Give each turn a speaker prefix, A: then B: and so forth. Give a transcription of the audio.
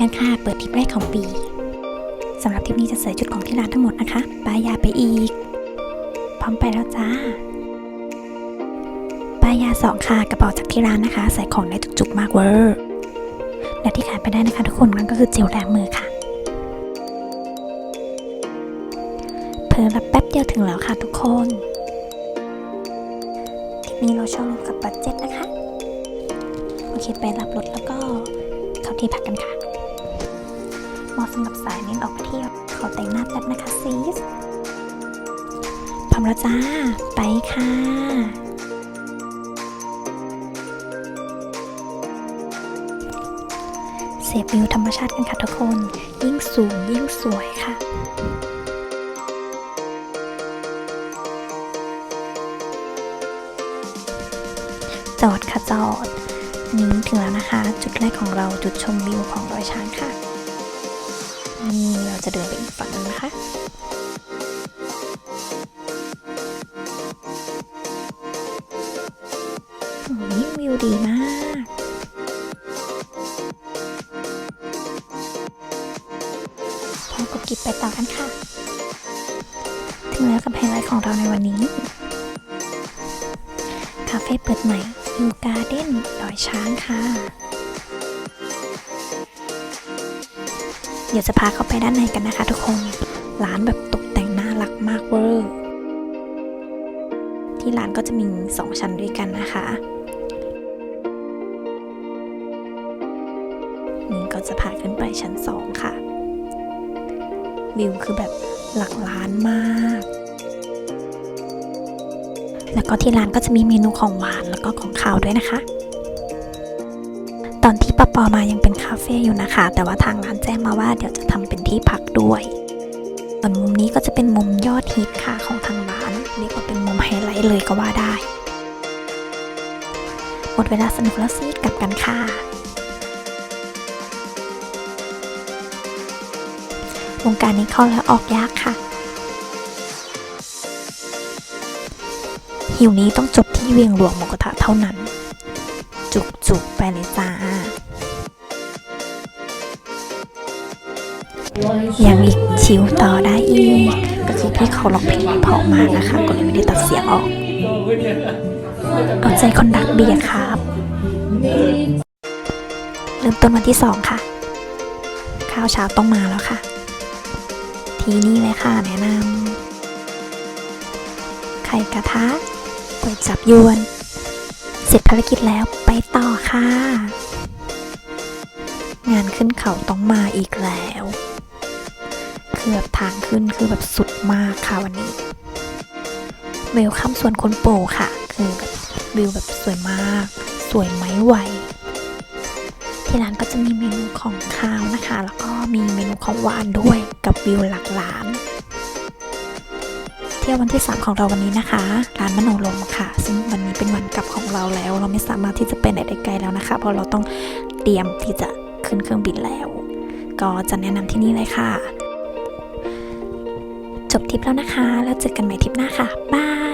A: กันค่ะ เปิดทริปแรกของปีสำหรับทริปนี้จะใส่ชุดของที่ร้านทั้งหมดนะคะป้ายยาไปอีก พร้อมไปแล้วจ้าป้ายยาสองค่ะกระเป๋าจากที่ร้านนะคะ ใส่ของได้จุกๆมากเวอร์และที่ขาดไปได้นะคะทุกคนนั่นก็คือเจลล้างมือค่ะเพิ่มรับแป๊บเดียวถึงแล้วค่ะทุกคนทริปนี้เราช่ารถกับบัตเจ็ตนะคะ โอเคไปรับรถแล้วก็เข้าที่พักกันค่ะ เหมาะสำหรับสายเน้นออกไปเที่ยว ขอแต่งหน้าแป๊บนะคะซีสพร้อมแล้วจ้า ไปค่ะเสพวิวธรรมชาติกันค่ะทุกคน ยิ่งสูงยิ่งสวยค่ะจอดค่ะจอด นี้ถึงแล้วนะคะ จุดแรกของเราจุดชมวิวของดอยช้างค่ะ เราจะเดินไปอีกฝั่งนึงนะคะโอ้ยวิวดีมาก พอกับกิบไปต่อกันค่ะ ถึงแล้วกับไฮไลท์ของเราในวันนี้ คาเฟ่เปิดใหม่ยูการ์เด้นดอยช้างค่ะ ดี๋ยวจะพาเข้าไปด้านในกันนะคะทุกคน ร้านแบบตกแต่งน่ารักมากเวอร์ ที่ร้านก็จะมี 2 ชั้นด้วยกันนะคะนี่ก็จะพาขึ้นไปชั้น 2 ค่ะ วิวคือแบบหลักล้านมาก แล้วก็ที่ร้านก็จะมีเมนูของหวานแล้วก็ของคาวด้วยนะคะ ตอนที่ปปอมายังเป็นคาเฟ่อยู่นะคะ แต่ว่าทางร้านแจ้งมาว่าเดี๋ยวจะทำเป็นที่พักด้วยส่วนมุมนี้ก็จะเป็นมุมยอดฮิตค่ะของทางร้านเรียกว่าเป็นมุมไฮไลท์เลยก็ว่าได้หมดเวลาสนุกแล้วสิกลับกันค่ะ วงการนี้เข้าแล้วออกยากค่ะ หิวนี้ต้องจบที่เวียงหลวงหมูกระทะเท่านั้น จุกจุกๆไปเลยจ้า ยังอีกชิวต่อได้อีก ก็คือพี่เขาร้องเพลงเพราะมากนะคะ ก็เลยไม่ได้ตัดเสียงออก เอาใจคนรักเบียร์ครับ เริ่มต้นวันที่สองค่ะ ข้าวเช้าต้องมาแล้วค่ะ ทีนี้เลยค่ะแนะนำไข่กระทะก๋วยจับยวน เสร็จภารกิจแล้วไปต่อค่ะ งานขึ้นเขาต้องมาอีกแล้ว คือแบบทางขึ้นคือแบบสุดมากค่ะวันนี้เวลคัมสวนคนโปค่ะ คือแบบวิวแบบสวยมาก สวยไหมไหว ที่ร้านก็จะมีเมนูของคาวนะคะ แล้วก็มีเมนูของหวานด้วยกับวิวหลักล้านเที่ยววันที่ 3 ของเราวันนี้นะคะ ร้านมโนลมค่ะ ซึ่งวันนี้เป็นวันกลับของเราแล้ว เราไม่สามารถที่จะไปไหนได้ไกลแล้วนะคะ เพราะเราต้องเตรียมที่จะขึ้นเครื่องบินแล้ว ก็จะแนะนำที่นี่เลยค่ะ จบทริปแล้วนะคะ แล้วเจอกันใหม่ทริปหน้าค่ะบาย